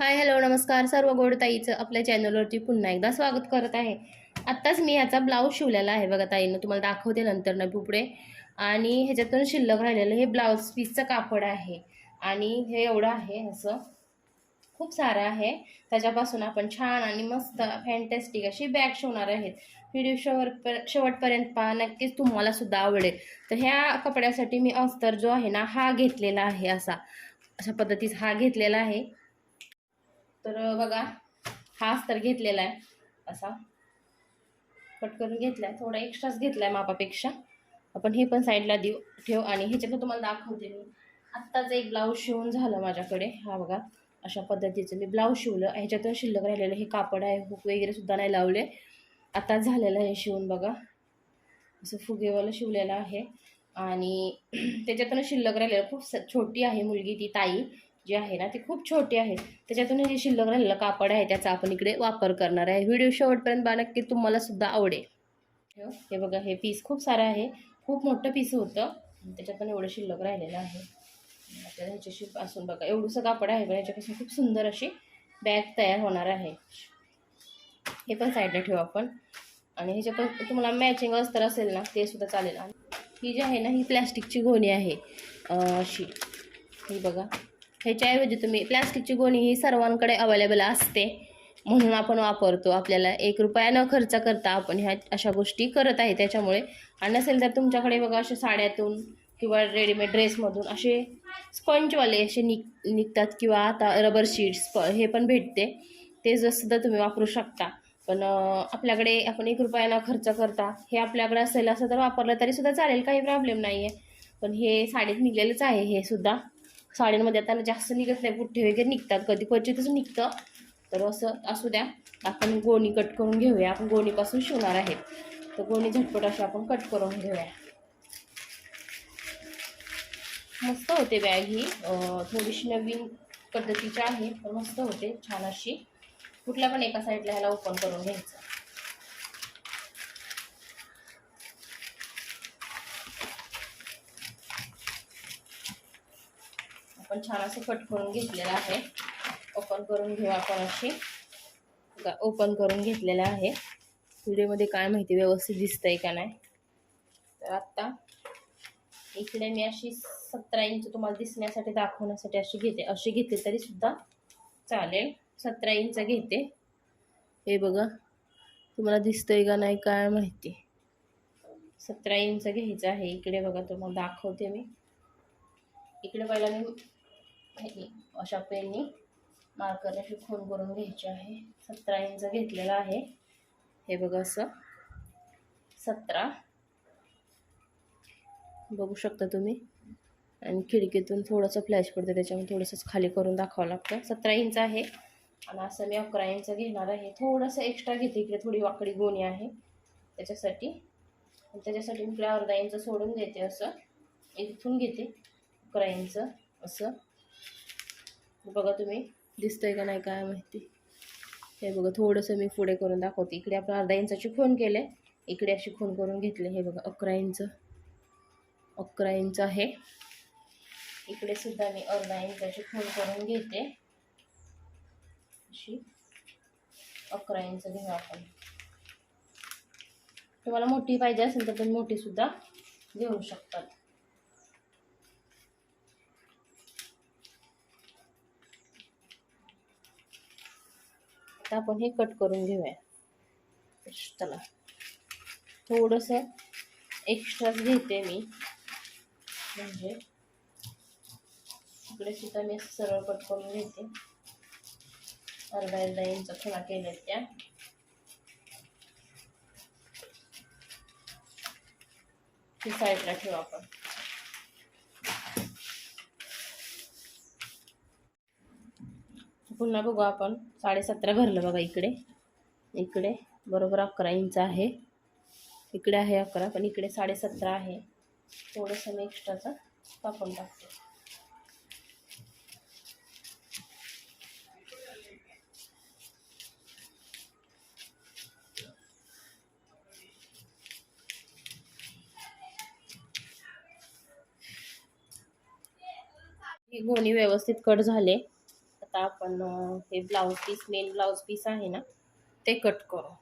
Hi hello नमस्कार सर्व गोडताईचं आपल्या चॅनलवरती पुन्हा एकदा स्वागत करत आहे. आत्ताच मी ह्याचा ब्लाऊज शिवलेला आहे बघा ताईनं तुम्हाला दाखवते नंतर ना पुपडे आणि ह्याच्यातून शिल्लक राहिलेलं हे ब्लाऊज पीसचं कापड आहे. आणि हे एवढं आहे असं. खूप सारं आहे. त्याच्यापासून आपण छान आणि मस्त फॅन्टॅस्टिक अशी बॅग शिवणार आहेत. व्हिडिओ शेवट शेवटपर्यंत पहा नक्कीच तुम्हाला सुद्धा आवडेल. तर ह्या कपड्यासाठी मी अस्तर जो आहे ना हा घेतलेला आहे असा. अशा पद्धतीचा हा घेतलेला आहे. तर बघा हा अस्तर घेतलेला आहे. असा. कट करून घेतला आहे थोडा एक्स्ट्राच घेतला आहे मापापेक्षा. आपण हे पण साईडला देऊ ठेव आणि ह्याच्यातून तुम्हाला दाखवते मी. आत्ताच एक ब्लाऊज शिवून झालं माझ्याकडे. हा बघा अशा पद्धतीचं मी ब्लाऊज शिवलं. ह्याच्यातून शिल्लक राहिलेलं हे कापड आहे हुक वगैरे सुद्धा नाही लावले. आत्ताच झालेलं आहे शिवून बघा. असं फुगेवालं शिवलेलं आहे. आणि त्याच्यातून शिल्लक राहिलेलं खूप स छोटी आहे मुलगी ती ताई. जे आहे ना ती खूप छोटी आहे त्याच्यातून जे शिल्लक राहिलेलं कापड आहे त्याचा आपण इकडे वापर करणार आहे. व्हिडिओ शेवटपर्यंत बा नक्की तुम्हाला सुद्धा आवडेल. हे बघा हे पीस खूप सारं आहे. खूप मोठं पीस होतं. त्याच्यात त्याच्यातून एवढं शिल्लक राहिलेलं आहे. आपल्याला ह्याच्याशी पासून बघा एवढंसं कापड आहे पण ह्याच्यापासून खूप सुंदर अशी बॅग तयार होणार आहे. हे पण साईडला ठेवू आपण. आणि ह्याच्या पण तुम्हाला मॅचिंग अस्तर असेल ना ते सुद्धा चालेल. आणि ही जी आहे ना ही प्लॅस्टिकची गोणी आहे. अशी. ही बघा. ह्याच्याऐवजी तुम्ही प्लॅस्टिकची गोणी ही सर्वांकडे अवेलेबल असते. म्हणून आपण वापरतो. आपल्याला एक रुपया न खर्च करता आपण ह्या अशा गोष्टी करत आहे. त्याच्यामुळे आणि नसेल तर तुमच्याकडे बघा अशा साड्यातून किंवा रेडीमेड ड्रेसमधून असे स्पंजवाले असे निघ निघतात किंवा आता रबर शीट्स प हे पण भेटते. ते जर तुम्ही वापरू शकता. पण आपल्याकडे आपण एक रुपया न खर्च करता हे आपल्याकडे असेल असं तर वापरलं तरीसुद्धा चालेल. काही प्रॉब्लेम नाही आहे पण हे साडीत निघलेलंच आहे हे सुद्धा. साड्यांमध्ये आता जास्त निघत नाही पुठ्ठे वगैरे निघतात. कधी क्वचितच निघतं. तर असं असू द्या. आपण गोणी कट करून घेऊया. आपण गोणीपासून शिवणार आहेत. तर गोणी झटपट अशी आपण कट करून घेऊया. मस्त होते बॅग ही. थोडीशी नवीन पद्धतीची आहे पण मस्त होते. छान अशी. कुठल्या पण एका साईडला ह्याला ओपन करून घ्यायचं. आपण छान असं कट करून घेतलेलं आहे. ओपन करून घेऊ आपण अशी. ओपन करून घेतलेलं आहे. व्हिडिओमध्ये काय माहिती व्यवस्थित दिसतंय का नाही. तर आत्ता इकडे मी अशी सतरा इंच तुम्हाला दिसण्यासाठी दाखवण्यासाठी अशी घेते. अशी घेतली तरी सुद्धा चालेल. सतरा इंच घेते. हे बघा तुम्हाला दिसतंय का नाही काय माहिती. सतरा इंच घ्यायचं आहे. इकडे बघा तुम्हाला दाखवते मी. इकडे पहिला मी हे अशा पेननी मार्करने अशी खून करून घ्यायची आहे. सतरा इंच घेतलेलं आहे. हे बघा असं. सतरा. बघू शकता तुम्ही. आणि खिडकीतून थोडंसं फ्लॅश पडतं त्याच्यामुळे थोडंसंच खाली करून दाखवावं लागतं. सतरा इंच आहे. आणि असं मी अकरा इंच घेणार आहे. थोडंसं एक्स्ट्रा घेते इकडे थोडी वाकडी गोणी आहे. त्याच्यासाठी. त्याच्यासाठी मी इकडे अर्धा इंच सोडून देते असं. इथून घेते. अकरा इंच असं. बघा तुम्ही दिसतंय का नाही काय माहिती. हे बघा थोडंसं मी पुढे करून दाखवते. इकडे आपण अर्धा इंचाची खून केले. इकडे अशी खून करून घेतले. हे बघा अकरा इंच. अकरा इंच आहे. इकडे सुद्धा मी अर्धा इंचाची खून करून घेते. अशी अकरा इंच घेऊ आपण. तुम्हाला मोठी पाहिजे असेल तर तुम्ही मोठी सुद्धा घेऊ शकतात. आता आपण हे कट करून घेऊया. चला. थोडंसं एक्स्ट्राच घेते मी. म्हणजे इकडे सुद्धा मी सरळ कट करून घेते. अर्धा अर्धा इंच खुणा केल्या त्या. साईडला ठेवू आपण. पुन्हा बघू आपण. साडेसतरा भरलं बघा इकडे. इकडे बरोबर अकरा इंच आहे. इकडे आहे अकरा पण इकडे साडेसतरा आहे. थोडंसं मी एक्स्ट्राचं कापून टाकते. ही गोणी व्यवस्थित कट झाले. आता आपण हे blouse piece main blouse piece आहे ना ते कट करू.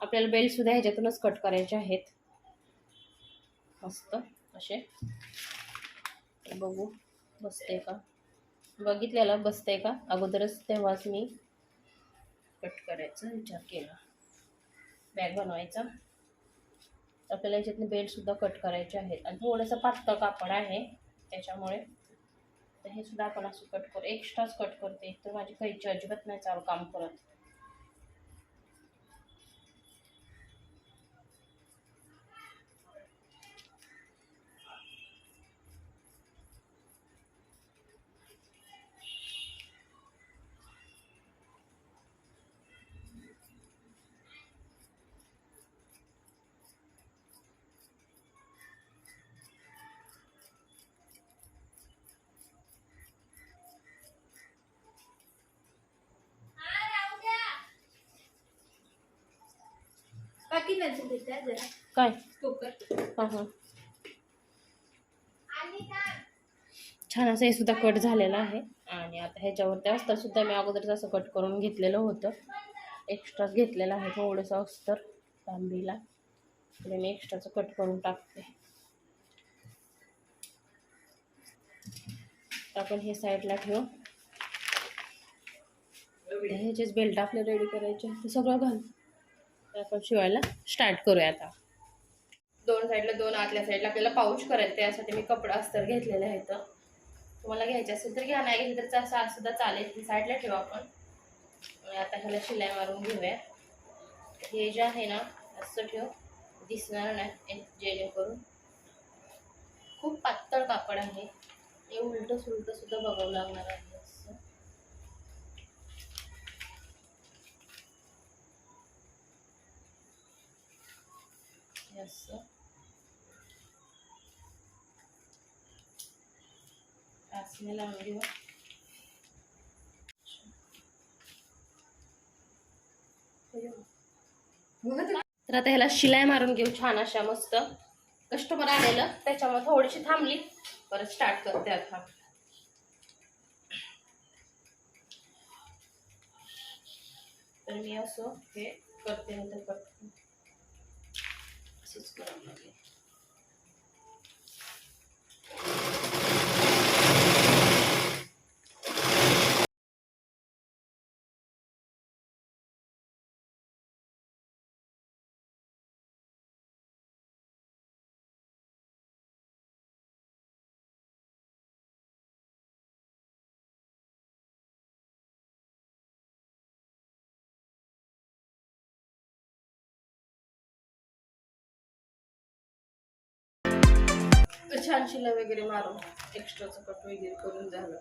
आपल्याला बेल्टसुद्धा ह्याच्यातूनच कट करायचे आहेत. मस्त असे. बघू बसते का? बघितलेलं बसते का? अगोदरच तेव्हाच मी कट करायचा विचार केला. बॅग बनवायचा. आपल्याला याच्यातनं बेल्टसुद्धा कट करायचे आहेत. आणि थोडंसं पातळ कापड आहे त्याच्यामुळे तर हे सुद्धा आपण असं कट करू एक्स्ट्राच कट करते. तर माझी कैची अजिबात नाही चालू काम करत. देतात जरा. काय? कुकर हां हां. छान असं हे सुद्धा कट झालेलं आहे. आणि आता ह्याच्यावरती अस्तर सुद्धा मी अगोदरच असं कट करून घेतलेलं होतं. एक्स्ट्राच घेतलेलं आहे थोडंसं अस्तर लांबीला म्हणजे मी एक्स्ट्राचं कट करून टाकते. आपण हे साईडला ठेवू. ह्याचेच बेल्ट आपले रेडी करायचे ते सगळं घाल. तर आपण शिवायला स्टार्ट करूया आता. दोन साईडला दोन आतल्या साईडला आपल्याला पाऊच करायचं त्यासाठी मी कपडा अस्तर घेतलेला आहे तर तुम्हाला घ्यायचे असेल तर घ्या नाही घेतलं तर असा सुद्धा चालेल. ती साईडला ठेवा आपण. आता ह्याला शिलाई मारून घेऊया. हे जे आहे ना असं ठेव. दिसणार नाही जेणेकरून. खूप पातळ कापड आहे. हे उलटं सुलटं सुद्धा बघावं लागणार आहे असं हे असं असं लावून तर आता ह्याला शिलाई मारून घेऊ छान अशा मस्त. कस्टमर आलेलं त्याच्यामुळे थोडीशी थांबली. परत स्टार्ट करते आता. तर मी असं हे करते नंतर करते. असंच करावं छान शिलाई वगैरे मारून एक्स्ट्राचं कट वगैरे करून झालं.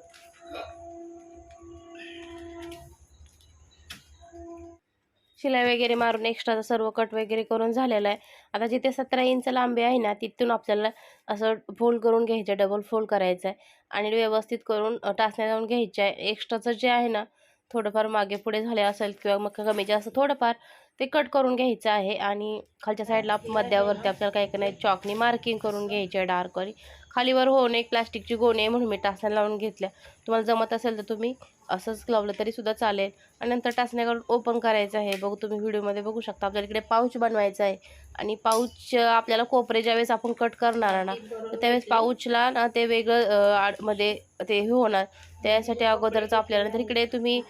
शिलाई वगैरे मारून एक्स्ट्राचा सर्व कट वगैरे करून झालेला आहे. आता जिथे सतरा इंच लांबी आहे ना तिथून आपल्याला असं फोल्ड करून घ्यायचं आहे डबल फोल्ड करायचं आहे. आणि व्यवस्थित करून टाचण्या जाऊन घ्यायचं आहे. एक्स्ट्राचं जे आहे ना थोडंफार मागे पुढे झाले असेल किंवा मग कमी जास्त थोडंफार ते कट करून घ्यायचं आहे आणि खालच्या साईडला मध्यावरती आपल्याला काय करायचं चॉकनी मार्किंग करून घ्यायची आहे डार्कवरी खालीवर होऊन एक प्लास्टिकची गोणी आहे म्हणून मी टासण्या लावून घेतल्या. तुम्हाला जमत असेल तर तुम्ही असंच लावलं तरी सुद्धा चालेल. आणि नंतर टासण्याकडून ओपन करायचं आहे. बघू तुम्ही व्हिडिओमध्ये बघू शकता. आपल्याला इकडे पाऊच बनवायचा आहे. आणि पाऊच आपल्याला कोपरे ज्यावेळेस आपण कट करणार ना तर त्यावेळेस पाऊचला ना ते वेगळं अं, मध्ये ते हे होणार. त्यासाठी अगोदरच आपल्याला तर इकडे तुम्ही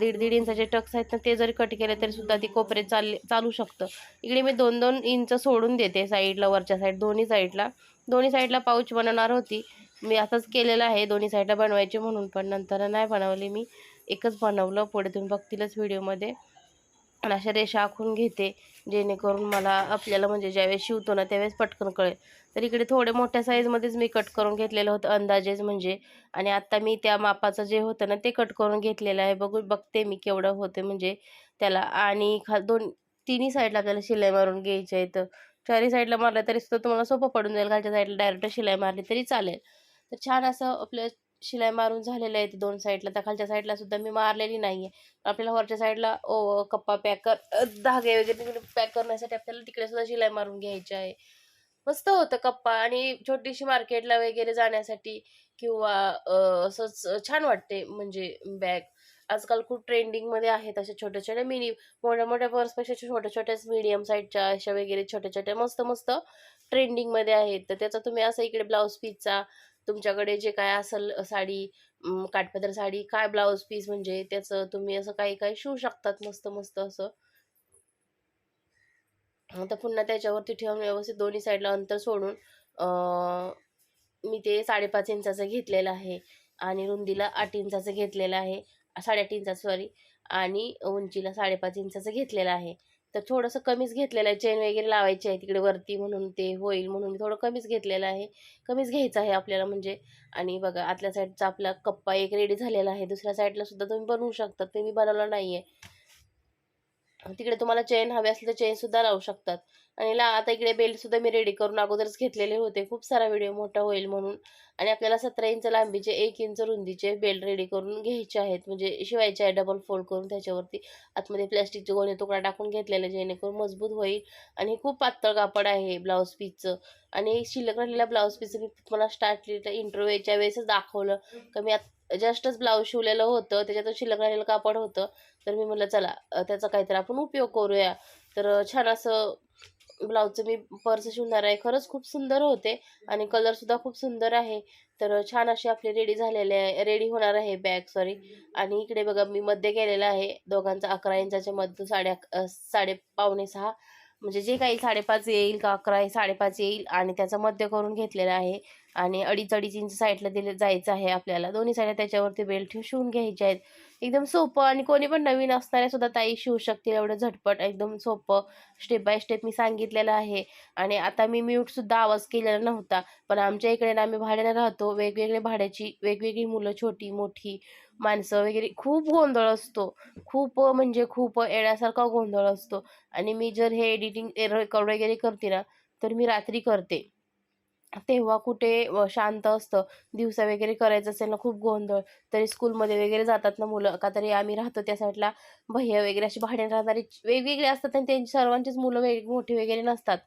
दीड दीड इंचाचे टक्स आहेत ना ते जरी कट केले तरीसुद्धा ते ती कोपरे चालले चालू शकतं. इकडे मी दोन दोन इंच सोडून देते साईडला वरच्या साईड दोन्ही साईडला दोन्ही साईडला पाऊच बनवणार होती. मी असंच केलेलं आहे दोन्ही साईडला बनवायचे म्हणून पण नंतर नाही बनवली मी. एकच बनवलं पुढे तुम्ही बघतीलच व्हिडिओमध्ये. आणि अशा रेषा आखून घेते जेणेकरून मला आपल्याला म्हणजे ज्यावेळेस शिवतो ना त्यावेळेस पटकन कळेल. तर इकडे थोडे मोठ्या साईजमध्येच मी कट करून घेतलेलं होतं अंदाजेच म्हणजे. आणि आत्ता मी त्या मापाचं जे होतं ना ते कट करून घेतलेलं आहे. बघू बघते मी केवढं होते म्हणजे त्याला. आणि खा दोन तिन्ही साईडला आपल्याला शिलाई मारून घ्यायची आहे तर. चारी साईडला मारलं तरी सुद्धा तुम्हाला सोपं पडून जाईल. खालच्या साईडला डायरेक्ट शिलाई मारली तरी चालेल. तर छान असं आपलं शिलाई मारून झालेलं आहे ते दोन साईडला. तर खालच्या साईडला सुद्धा मी मारलेली नाही आहे आपल्याला वरच्या साईडला ओ कप्पा पॅक कर धागे वगैरे पॅक करण्यासाठी आपल्याला तिकडे सुद्धा शिलाई मारून घ्यायची आहे. मस्त होतं कप्पा. आणि छोटीशी मार्केटला वगैरे जाण्यासाठी किंवा असंच छान वाटते म्हणजे बॅग आजकाल खूप ट्रेंडिंगमध्ये आहेत अशा छोट्या छोट्या मिनी मोठ्या मोठ्या पर्सपेक्षा छोट्या छोट्याच मीडियम साईजच्या अशा वगैरे छोट्या छोट्या मस्त मस्त ट्रेंडिंगमध्ये आहेत. तर त्याचा तुम्ही असं इकडे ब्लाऊज पीसचा तुमच्याकडे जे काय असेल साडी काठपदर साडी काय ब्लाऊज पीस म्हणजे त्याचं तुम्ही असं काही काही शिवू शकतात मस्त मस्त असं. आता पुन्हा त्याच्यावरती ठेवून व्यवस्थित दोन्ही साईडला अंतर सोडून मी ते साडेपाच इंचाचं घेतलेलं आहे आणि रुंदीला आठ इंचाचं घेतलेलं आहे. साडेआठ इंचाचं सॉरी आणि उंचीला साडेपाच इंचाचं घेतलेलं आहे. तर थोडंसं कमीच घेतलेलं आहे. चेन वगैरे लावायची आहे तिकडे वरती म्हणून ते होईल म्हणून मी थोडं कमीच घेतलेलं आहे. कमीच घ्यायचं आहे आपल्याला म्हणजे. आणि बघा आतल्या साईडचा आपला कप्पा एक रेडी झालेला आहे. दुसऱ्या साईडला सुद्धा तुम्ही बनवू शकता. ते मी बनवलं नाही आहे तिकडे तुम्हाला चेन हवे असले तर चेन सुद्धा लावू शकतात. आणि ला आता इकडे बेल्ट सुद्धा मी रेडी करून अगोदरच घेतलेले होते. खूप सारा व्हिडिओ मोठा होईल म्हणून. आणि आपल्याला सतरा इंच लांबीचे एक इंच रुंदीचे बेल्ट रेडी करून घ्यायचे आहेत. म्हणजे शिवायचे आहे डबल फोल्ड करून त्याच्यावरती. आतमध्ये प्लॅस्टिकचे गोणे तुकडा टाकून घेतलेले जेणेकरून मजबूत होईल. आणि खूप पातळ कापड आहे ब्लाऊज पीसचं आणि शिल्लक राहिलेल्या ब्लाऊज पीसचं मी तुम्हाला स्टार्ट इंटरव्ह्यूच्या वेळेसच दाखवलं. का मी आत जस्टच ब्लाऊज शिवलेलं होतं त्याच्यातून शिल्लक राहिलेलं कापड होतं. तर मी म्हटलं चला त्याचा काहीतरी आपण उपयोग करूया. तर छान असं ब्लाऊजचं मी पर्स शिवणार आहे. खरंच खूप सुंदर होते आणि कलरसुद्धा खूप सुंदर आहे. तर छान अशी आपली रेडी झालेले आहे रेडी होणार आहे बॅग सॉरी आणि इकडे बघा मी मध्ये गेलेला आहे दोघांचा अकरा इंचाच्या मध्ये साडे साडे पावणे सहा. म्हणजे जे काही साडेपाच येईल का अकरा साडेपाच येईल आणि त्याचं मध्य करून घेतलेला आहे. आणि अडीच अडीच इंच साईडला दिले जायचं आहे आपल्याला. दोन्ही साईडला त्याच्यावरती बेल्ट ठेवून शिवून घ्यायचे आहेत. एकदम सोपं आणि कोणी पण नवीन असणाऱ्या सुद्धा ताई शिवू शकतील. एवढं झटपट एकदम सोपं. स्टेप बाय स्टेप मी सांगितलेलं आहे. आणि आता मी म्यूटसुद्धा आवाज केलेला नव्हता. पण आमच्या इकडे ना आम्ही भाड्याने राहतो. वेगवेगळे भाड्याची वेगवेगळी मुलं छोटी मोठी माणसं वगैरे. खूप गोंधळ असतो. खूप म्हणजे खूप येण्यासारखा गोंधळ असतो. आणि मी जर हे एडिटिंग रेकॉर्ड वगैरे करते ना तर मी रात्री करते. तेव्हा कुठे शांत असतं. दिवसा वगैरे करायचं असेल ना खूप गोंधळ. तरी स्कूलमध्ये वगैरे जातात ना मुलं. का तरी आम्ही राहतो त्या साईडला. भैया वगैरे अशी भाड्याने राहणारी वेगवेगळे असतात आणि त्यांची सर्वांचीच मुलं वेग मोठी वगैरे नसतात.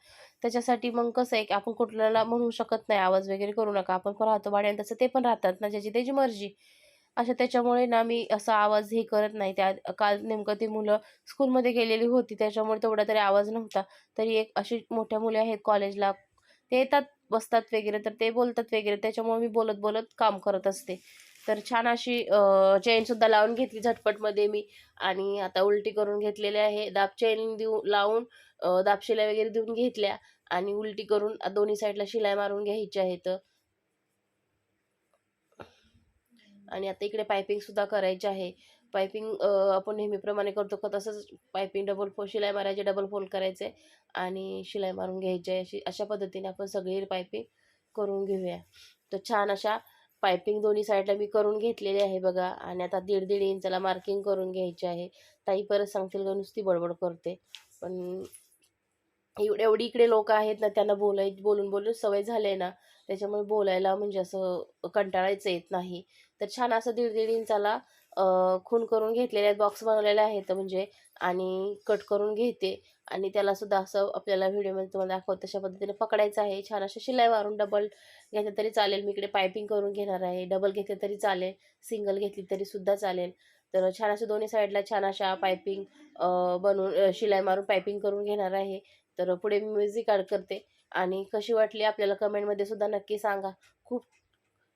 त्याच्यासाठी मग कसं आहे की आपण कुठल्याला म्हणू शकत नाही. आवाज वगैरे करू नका. आपण पण राहतो भाड्याने. तसं ते पण राहतात ना ज्याची त्याची मर्जी. अशा त्याच्यामुळे ना मी असा आवाज हे करत नाही. त्या काल नेमकं ती मुलं स्कूलमध्ये गेलेली होती. त्याच्यामुळे तेवढा तरी आवाज नव्हता. तरी एक अशी मोठ्या मुली आहेत कॉलेजला. ते येतात बसतात वगैरे. तर ते बोलतात वगैरे. त्याच्यामुळे मी बोलत बोलत काम करत असते. तर छान अशी चेनसुद्धा लावून घेतली झटपटमध्ये मी. आणि आता उलटी करून घेतलेली आहे. दाब चेन देऊ लावून अ, दाब शिलाई वगैरे देऊन घेतल्या. आणि उलटी करून दोन्ही साईडला शिलाई मारून घ्यायची आहेत आणि आता इकडे पायपिंग सुद्धा करायची आहे. पायपिंग आपण नेहमीप्रमाणे करतो. का तसंच पायपिंग डबल फो शिलाई मारायची डबल फोल्ड करायचे आणि शिलाई मारून घ्यायची. आहे अशी अशा पद्धतीने आपण सगळी पायपिंग करून घेऊया. तर छान अशा पायपिंग दोन्ही साईडला मी करून घेतलेली आहे बघा. आणि आता दीड दीड इंचाला मार्किंग करून घ्यायची आहे. ताई परत सांगतील का? नुसती बडबड करते. पण एवढे एवढी इकडे लोक आहेत ना त्यांना बोलाय बोलून बोलून सवय झाली आहे ना त्याच्यामुळे बोलायला म्हणजे असं कंटाळायचं येत नाही. तर छान असं दीड दीड इंचाला खूण खून करून घेतलेले आहेत बॉक्स बनवलेले आहेत म्हणजे आणि कट करून घेते आणि त्याला सुद्धा असं आपल्याला व्हिडिओमध्ये तुम्हाला दाखवत तशा पद्धतीने पकडायचं आहे. छान अशा शिलाई मारून डबल घेतलं तरी चालेल. मी इकडे पायपिंग करून घेणार आहे. डबल घेतले तरी चालेल. सिंगल घेतली तरी सुद्धा चालेल. तर छान अशा दोन्ही साईडला छान अशा पायपिंग बनवून शिलाई मारून पायपिंग करून घेणार आहे. तर पुढे मी म्युझिक ॲड करते. आणि कशी वाटली आपल्याला कमेंटमध्ये सुद्धा नक्की सांगा. खूप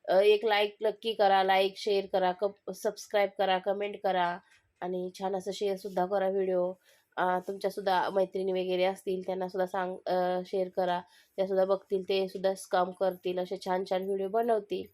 एक लाईक नक्की करा लाईक शेअर करा कप सबस्क्राईब करा कमेंट करा आणि छान असं शेअरसुद्धा करा व्हिडिओ तुमच्यासुद्धा मैत्रिणी वगैरे असतील त्यांनासुद्धा सांग शेअर करा. त्यासुद्धा बघतील ते सुद्धा काम करतील असे छान छान व्हिडिओ बनवतील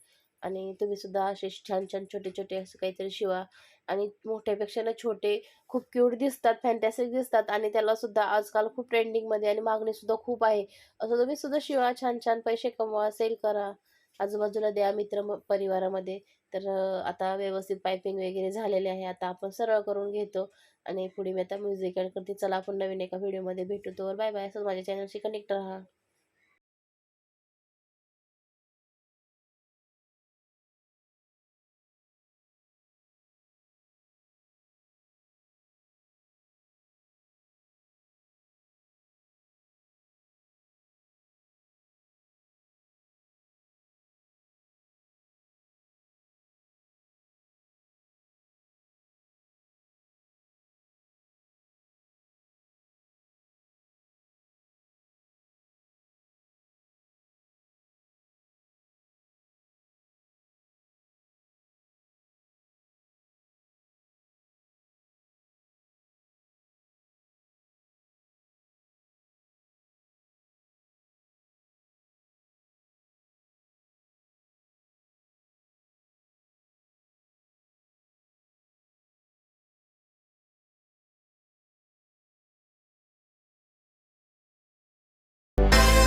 आणि तुम्हीसुद्धा असे छान छान छोटे छोटे असं काहीतरी शिवा आणि मोठ्यापेक्षा ना छोटे खूप क्यूट दिसतात फॅन्टॅसिक दिसतात आणि त्यालासुद्धा आजकाल खूप ट्रेंडिंगमध्ये आणि मागणीसुद्धा खूप आहे. असं तुम्हीसुद्धा शिवा छान छान पैसे कमवा सेल करा. आजूबाजूला द्या मित्र म- परिवारामध्ये. तर आता व्यवस्थित पायपिंग वगैरे झालेले आहे. आता आपण सरळ करून घेतो आणि पुढे मी आता म्युझिक ॲड करते. चला आपण नवीन एका व्हिडिओमध्ये भेटू. तर बाय बाय असंच माझ्या चॅनलशी कनेक्ट राहा.